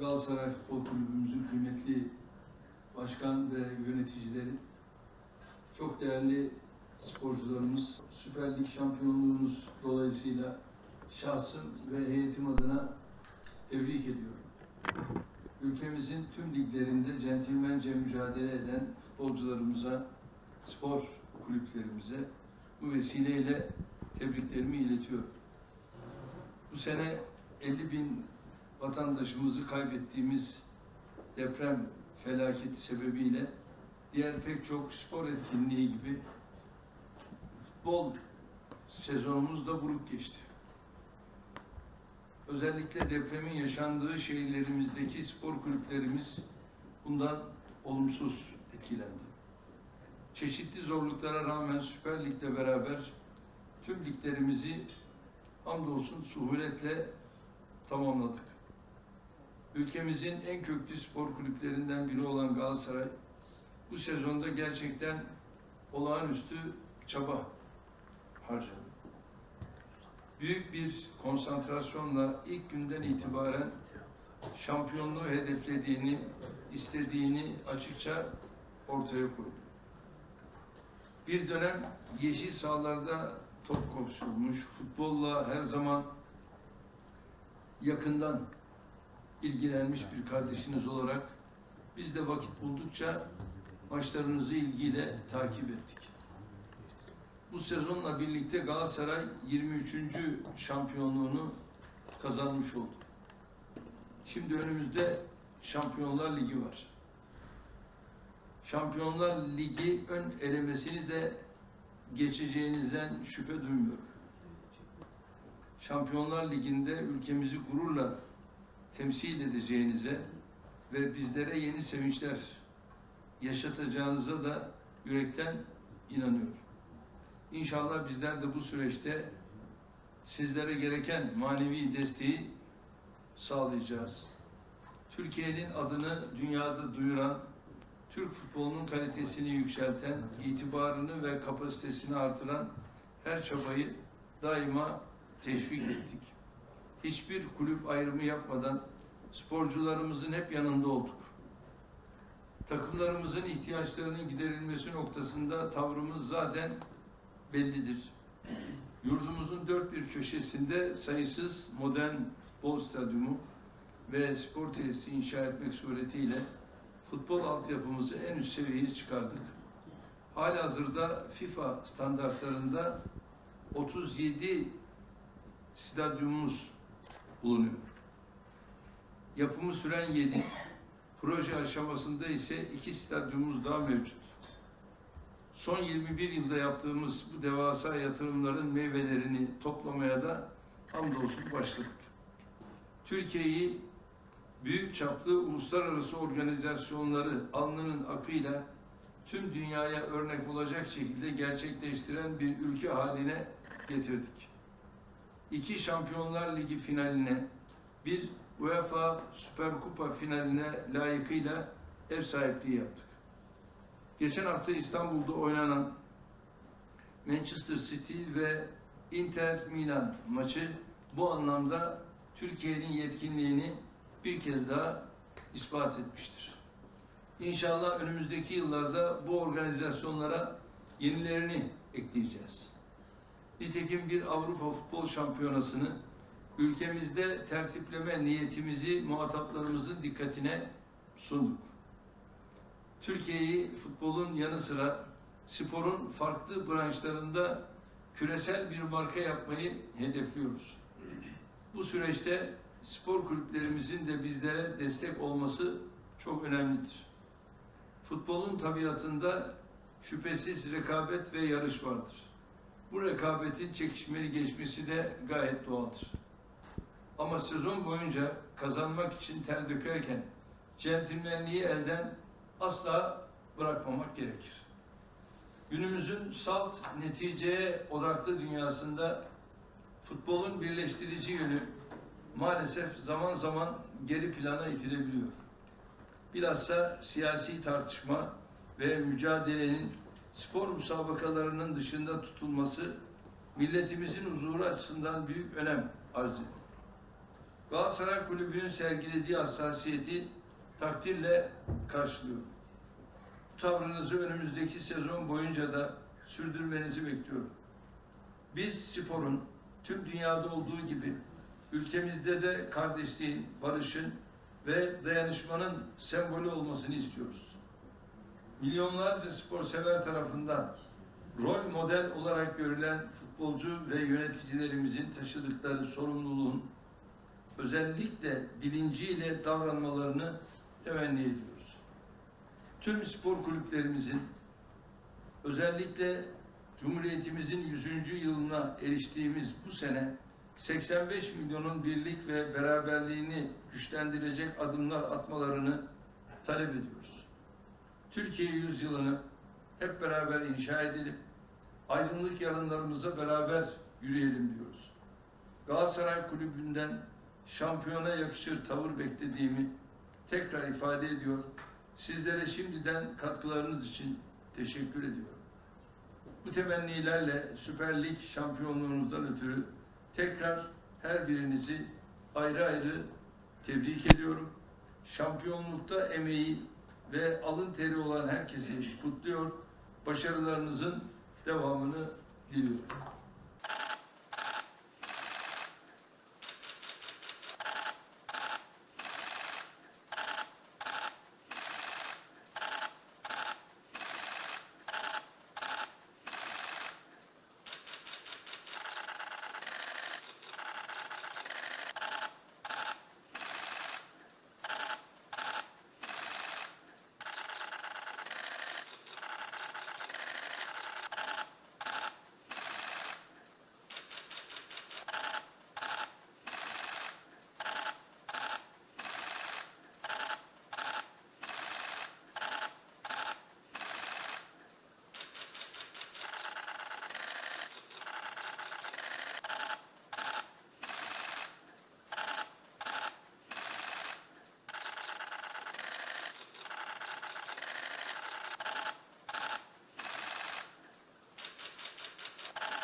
Galatasaray Futbol Kulübümüzün kıymetli başkan ve yöneticileri, çok değerli sporcularımız, Süper Lig şampiyonluğumuz dolayısıyla şahsım ve heyetim adına tebrik ediyorum. Ülkemizin tüm liglerinde centilmence mücadele eden futbolcularımıza, spor kulüplerimize bu vesileyle tebriklerimi iletiyorum. Bu sene 50 bin vatandaşımızı kaybettiğimiz deprem felaketi sebebiyle diğer pek çok spor etkinliği gibi futbol sezonumuz da buruk geçti. Özellikle depremin yaşandığı şehirlerimizdeki spor kulüplerimiz bundan olumsuz etkilendi. Çeşitli zorluklara rağmen Süper Lig'le beraber tüm liglerimizi hamdolsun suhuletle tamamladık. Ülkemizin en köklü spor kulüplerinden biri olan Galatasaray bu sezonda gerçekten olağanüstü çaba harcadı. Büyük bir konsantrasyonla ilk günden itibaren şampiyonluğu hedeflediğini, istediğini açıkça ortaya koydu. Bir dönem yeşil sahalarda top koşulmuş, futbolla her zaman yakından ilgilenmiş bir kardeşiniz olarak biz de vakit buldukça maçlarınızı ilgiyle takip ettik. Bu sezonla birlikte Galatasaray 23. şampiyonluğunu kazanmış oldu. Şimdi önümüzde Şampiyonlar Ligi var. Şampiyonlar Ligi ön elemesini de geçeceğinizden şüphe duymuyorum. Şampiyonlar Ligi'nde ülkemizi gururla temsil edeceğinize ve bizlere yeni sevinçler yaşatacağınıza da yürekten inanıyorum. İnşallah bizler de bu süreçte sizlere gereken manevi desteği sağlayacağız. Türkiye'nin adını dünyada duyuran, Türk futbolunun kalitesini yükselten, itibarını ve kapasitesini artıran her çabayı daima teşvik ettik. Hiçbir kulüp ayrımı yapmadan sporcularımızın hep yanında olduk. Takımlarımızın ihtiyaçlarının giderilmesi noktasında tavrımız zaten bellidir. Yurdumuzun dört bir köşesinde sayısız modern futbol stadyumu ve spor tesisi inşa etmek suretiyle futbol altyapımızı en üst seviyeye çıkardık. Halihazırda FIFA standartlarında 37 stadyumumuz bulunuyor. Yapımı süren 7, proje aşamasında ise 2 stadyumumuz daha mevcut. Son 21 yılda yaptığımız bu devasa yatırımların meyvelerini toplamaya da hamdolsun başladık. Türkiye'yi büyük çaplı uluslararası organizasyonları alnının akıyla tüm dünyaya örnek olacak şekilde gerçekleştiren bir ülke haline getirdik. İki Şampiyonlar Ligi finaline, bir UEFA Süper Kupa finaline layıkıyla ev sahipliği yaptık. Geçen hafta İstanbul'da oynanan Manchester City ve Inter Milan maçı bu anlamda Türkiye'nin yetkinliğini bir kez daha ispat etmiştir. İnşallah önümüzdeki yıllarda bu organizasyonlara yenilerini ekleyeceğiz. Nitekim bir Avrupa Futbol Şampiyonası'nı ülkemizde tertipleme niyetimizi muhataplarımızın dikkatine sunduk. Türkiye'yi futbolun yanı sıra sporun farklı branşlarında küresel bir marka yapmayı hedefliyoruz. Bu süreçte spor kulüplerimizin de bizlere destek olması çok önemlidir. Futbolun tabiatında şüphesiz rekabet ve yarış vardır. Bu rekabetin çekişmeli geçmesi de gayet doğaldır. Ama sezon boyunca kazanmak için ter dökerken centilmenliği elden asla bırakmamak gerekir. Günümüzün salt neticeye odaklı dünyasında futbolun birleştirici yönü maalesef zaman zaman geri plana itilebiliyor. Bilhassa siyasi tartışma ve mücadelenin spor müsabakalarının dışında tutulması milletimizin huzuru açısından büyük önem arz ediyor. Galatasaray Kulübü'nün sergilediği hassasiyeti takdirle karşılıyorum. Bu tavrınızı önümüzdeki sezon boyunca da sürdürmenizi bekliyorum. Biz sporun tüm dünyada olduğu gibi ülkemizde de kardeşliğin, barışın ve dayanışmanın sembolü olmasını istiyoruz. Milyonlarca spor sever tarafından rol model olarak görülen futbolcu ve yöneticilerimizin taşıdıkları sorumluluğun özellikle bilinciyle davranmalarını temenni ediyoruz. Tüm spor kulüplerimizin özellikle Cumhuriyetimizin 100. yılına eriştiğimiz bu sene 85 milyonun birlik ve beraberliğini güçlendirecek adımlar atmalarını talep ediyoruz. Türkiye yüzyılını hep beraber inşa edelim. Aydınlık yarınlarımıza beraber yürüyelim diyoruz. Galatasaray Kulübü'nden şampiyona yakışır tavır beklediğimi tekrar ifade ediyor. Sizlere şimdiden katkılarınız için teşekkür ediyorum. Bu temennilerle Süper Lig şampiyonluğunuzdan ötürü tekrar her birinizi ayrı ayrı tebrik ediyorum. Şampiyonlukta emeği ve alın teri olan herkesi kutluyor. Başarılarınızın devamını diliyorum.